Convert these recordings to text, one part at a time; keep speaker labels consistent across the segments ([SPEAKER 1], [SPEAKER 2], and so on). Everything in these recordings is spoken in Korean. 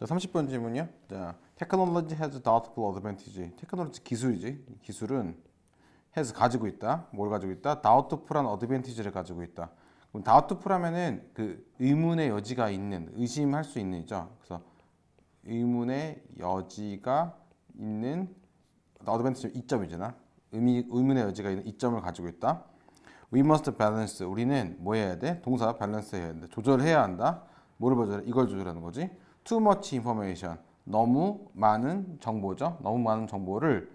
[SPEAKER 1] 자, 30번 질문이요. 자, technology has doubtful advantage. 테크놀로지 기술이지. 기술은 has 가지고 있다. 뭘 가지고 있다? doubtful한 advantage를 가지고 있다. 그럼 doubtful 하면은 그 의문의 여지가 있는, 의심할 수 있는 이죠. 그래서 의문의 여지가 있는 advantage 이점이잖아. 의미, 의문의 여지가 있는 이점을 가지고 있다. We must balance. 우리는 뭐 해야 돼? 동사 밸런스 해야 돼. 조절해야 한다. 뭐를 조절해? 이걸 조절하는 거지. Too much information. 너무 많은 정보죠. 너무 많은 정보를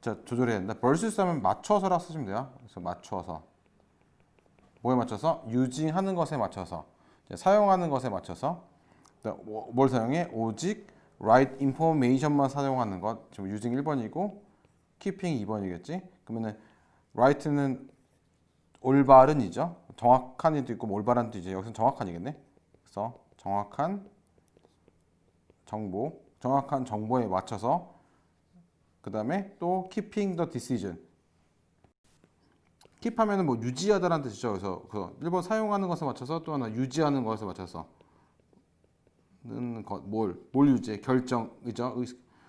[SPEAKER 1] 자, 조절해야 된다. versus 하면 맞춰서라 쓰시면 돼요. 그래서 맞춰서. 뭐에 맞춰서? using 하는 것에 맞춰서. 사용하는 것에 맞춰서. 뭐- 뭘 사용해? 오직 right information만 사용하는 것. 지금 using 1번이고 keeping 2번이겠지. 그러면은 right는 올바른이죠. 정확한이도 있고 뭐 올바른도 이제 여기서 정확한이겠네. 그래서 정확한 정보, 정확한 정보에 맞춰서 그 다음에 또 keeping the decision. keep 하면은 뭐 유지하다라는 뜻이죠. 그래서 그 1번 사용하는 것에 맞춰서 또 하나 유지하는 것에 맞춰서 는 것, 뭘, 뭘 유지해? 결정이죠. 의,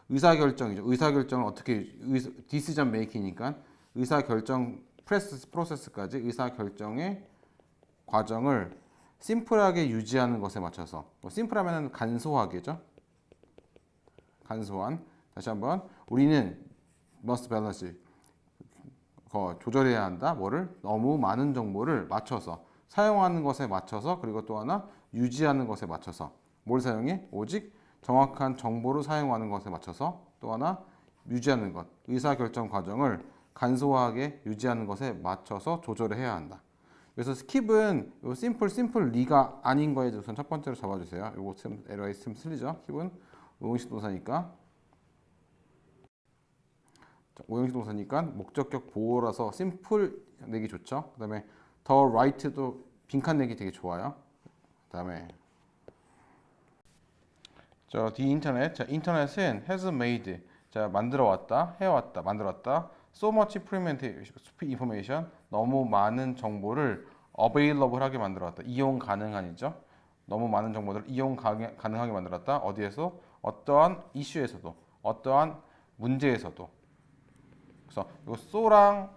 [SPEAKER 1] 의사 결정이죠. 의사 결정을 어떻게 의사, decision making이니까 의사 결정 프레스 프로세스까지 의사 결정의 과정을 심플하게 유지하는 것에 맞춰서 뭐 심플하면은 간소하게죠. 간소한 다시 한번 우리는 must balance 거 조절해야 한다. 뭐를 너무 많은 정보를 맞춰서 사용하는 것에 맞춰서 그리고 또 하나 유지하는 것에 맞춰서 뭘 사용해? 오직 정확한 정보를 사용하는 것에 맞춰서 또 하나 유지하는 것 의사 결정 과정을 간소하게 유지하는 것에 맞춰서 조절을 해야 한다. 그래서 스킵은 요 심플 심플 리가 아닌 거에 우선 첫 번째로 잡아주세요. 요거 좀 에러에 좀 틀리죠. 킵은 오형식 동사니까 자, 오형식 동사니까 목적격 보호라서 심플 내기 좋죠. 그다음에 더 라이트도 빈칸 내기 되게 좋아요. 그다음에 자, 디 인터넷. 자, 인터넷은 has made. 자, 만들어 왔다. 해 왔다. 만들어 왔다. so much information. 너무 많은 정보를 available 하게 만들어 왔다. 이용 가능한이죠. 너무 많은 정보들을 이용 가능- 가능하게 만들어 왔다. 어디에서? 어떠한 이슈에서도, 어떠한 문제에서도. 그래서 이거 so랑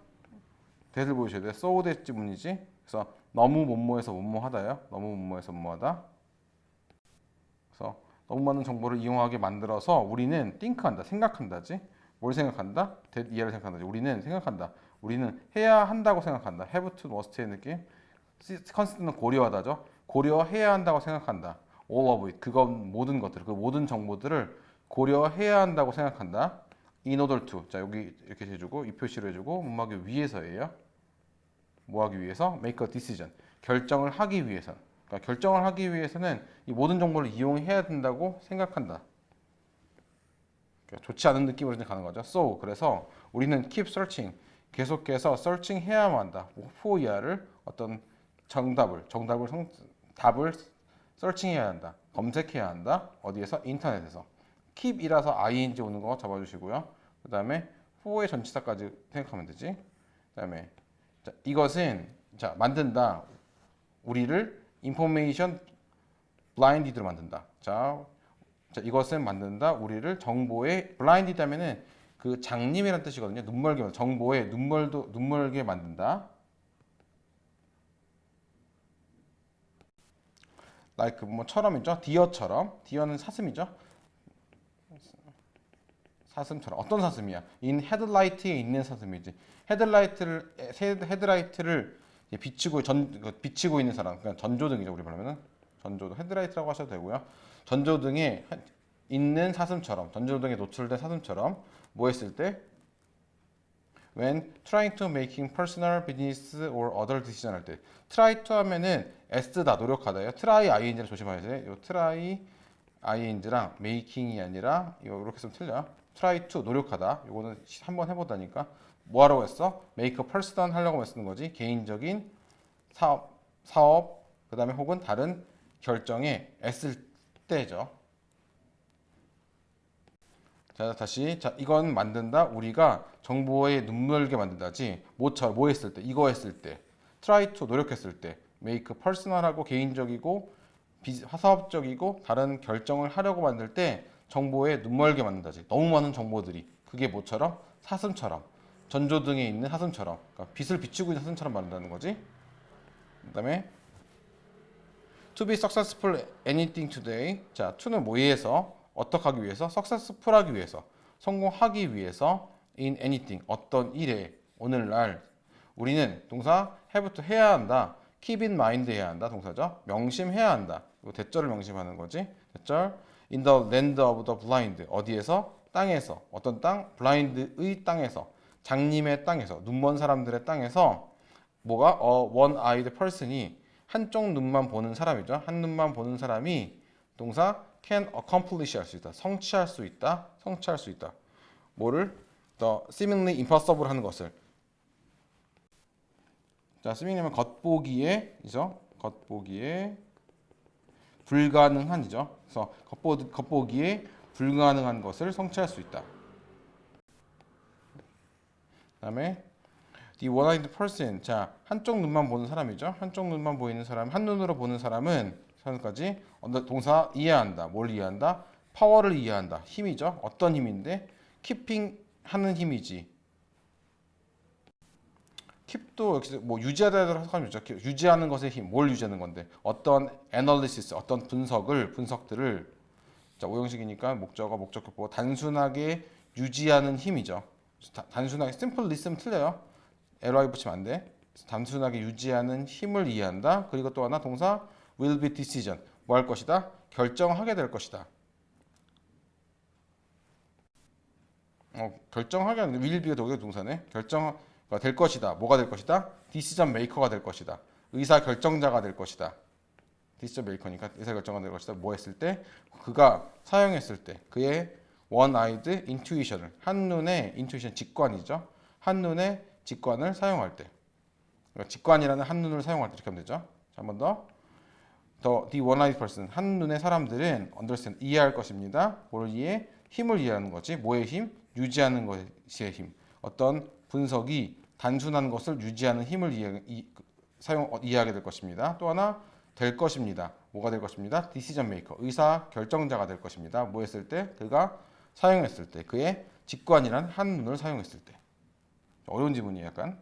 [SPEAKER 1] 대를 보셔야 돼요. so 대 지문이지. 그래서 너무 뭐뭐해서 뭐뭐하다요. 너무 뭐뭐해서 뭐뭐하다. 그래서 너무 많은 정보를 이용하게 만들어서 우리는 think한다, 생각한다지. 뭘 생각한다? 대- 이해를 생각한다지. 우리는 생각한다. 우리는 해야 한다고 생각한다. have to, must의 느낌. 컨스트는 고려하다죠. 고려해야 한다고 생각한다. All of it. 그건 모든 것들, 그 모든 정보들을 고려해야 한다고 생각한다. in order to. 자, 여기 이렇게 해주고 이 표시를 해주고 문막의 위해서예요. 뭐 하기 위해서? make a decision. 결정을 하기 위해서. 그러니까 결정을 하기 위해서는 이 모든 정보를 이용해야 된다고 생각한다. 그러니까 좋지 않은 느낌으로 이제 가는 거죠. So 그래서 우리는 keep searching 계속해서 searching 해야만 한다. 포이야를 어떤 정답을 정답을 성, 답을 searching해야 한다. 검색해야 한다. 어디에서 인터넷에서 keep이라서 ing 오는 거 잡아주시고요. 그 다음에 for의 전치사까지 생각하면 되지. 그 다음에 자, 이것은 자 만든다. 우리를 인포메이션 블라인디드로 만든다. 자, 자, 이것은 만든다. 우리를 정보에 블라인디드 하면은 그 장님이라는 뜻이거든요. 눈멀게 만- 정보에 눈멀도 눈멀게 만든다. Like 뭐처럼이죠. 디어처럼. 디어는 사슴이죠. 사슴처럼 어떤 사슴이야? 인 헤드라이트에 있는 사슴이지. 헤드라이트를 헤드- 헤드라이트를 비치고 전그 비치고 있는 사람. 그러니까 전조등이죠. 우리 말하면은 전조등 헤드라이트라고 하셔도 되고요. 전조등에 해- 있는 사슴처럼 전조등에 노출된 사슴처럼 뭐 했을 때 when trying to making personal business or other decision 할 때 try to 하면은 s다 노력하다요. try ing를 조심하셔야 돼요. 요 try ing랑 making이 아니라 이렇게 쓰면 틀려요. try to 노력하다. 요거는 한번 해보다니까 뭐 하라고 했어? make a personal 하려고 쓰는 거지. 개인적인 사업, 사업 그다음에 혹은 다른 결정에 애쓸 때죠. 자 다시. 자 이건 만든다. 우리가 정보에 눈물게 만든다지. 뭐처 뭐 했을 때? 이거 했을 때. Try to 노력했을 때. Make personal하고 개인적이고 비, 사업적이고 다른 결정을 하려고 만들 때 정보에 눈멀게 만든다지. 너무 많은 정보들이. 그게 뭐처럼? 사슴처럼. 전조 등에 있는 사슴처럼. 그러니까 빛을 비추고 있는 사슴처럼 만든다는 거지. 그다음에 to be successful anything today. 자, to는 뭐에서 어떻게 하기 위해서 successful 하기 위해서 성공하기 위해서 in anything 어떤 일에 오늘날 우리는 동사 have to 해야 한다. keep in mind 해야 한다. 동사죠. 명심해야 한다. 이거 대절을 명심하는 거지. 대절 in the land of the blind 어디에서 땅에서 어떤 땅 blind의 땅에서 장님의 땅에서 눈먼 사람들의 땅에서 뭐가 어 one-eyed person이 한쪽 눈만 보는 사람이죠. 한 눈만 보는 사람이 동사 can accomplish 할 수 있다. 성취할 수 있다. 성취할 수 있다. 뭐를 the seemingly impossible 하는 것을 자, seemingly면 겉보기에 이죠. 겉보기에 불가능한이죠. 그래서 겉보, 겉보기에 불가능한 것을 성취할 수 있다. 그다음에 the one-eyed person. 자, 한쪽 눈만 보는 사람이죠. 한쪽 눈만 보이는 사람, 한 눈으로 보는 사람은 사람까지 동사 이해한다. 뭘 이해한다? 파워를 이해한다. 힘이죠. 어떤 힘인데? keeping 하는 힘이지. 킵도 역시 뭐 유지하다라고 하죠. 유지하는 것의 힘, 뭘 유지하는 건데 어떤 애널리시스, 어떤 분석을 분석들을 자 오형식이니까 목적어 목적격보 단순하게 유지하는 힘이죠. 다- 단순하게 심플 리스면 틀려요. ly 붙이면 안 돼. 단순하게 유지하는 힘을 이해한다. 그리고 또 하나 동사 will be decision 뭐 할 것이다? 결정하게 될 것이다. 어, 결정하게 하는 will be가 독일 동사네. 결정가 될 것이다. 뭐가 될 것이다? decision maker가 될 것이다. 의사 결정자가 될 것이다. decision maker니까 의사 결정자가 될 것이다. 뭐 했을 때 그가 사용했을 때 그의 one-eyed intuition을 한눈의 intuition 직관이죠. 한눈의 직관을 사용할 때 그러니까 직관이라는 한눈을 사용할 때 이렇게 하면 되죠. 한 번 더. The, one-eyed person 한눈의 사람들은 understand 이해할 것입니다. 뭘 이해? 힘을 이해하는 거지. 뭐의 힘? 유지하는 것의 힘. 어떤 분석이 단순한 것을 유지하는 힘을 이해, 이, 사용 어, 이해하게 될 것입니다. 또 하나 될 것입니다. 뭐가 될 것입니다? decision maker 의사 결정자가 될 것입니다. 뭐 했을 때? 그가 사용했을 때 그의 직관이란 한눈을 사용했을 때 어려운 지문이에요 약간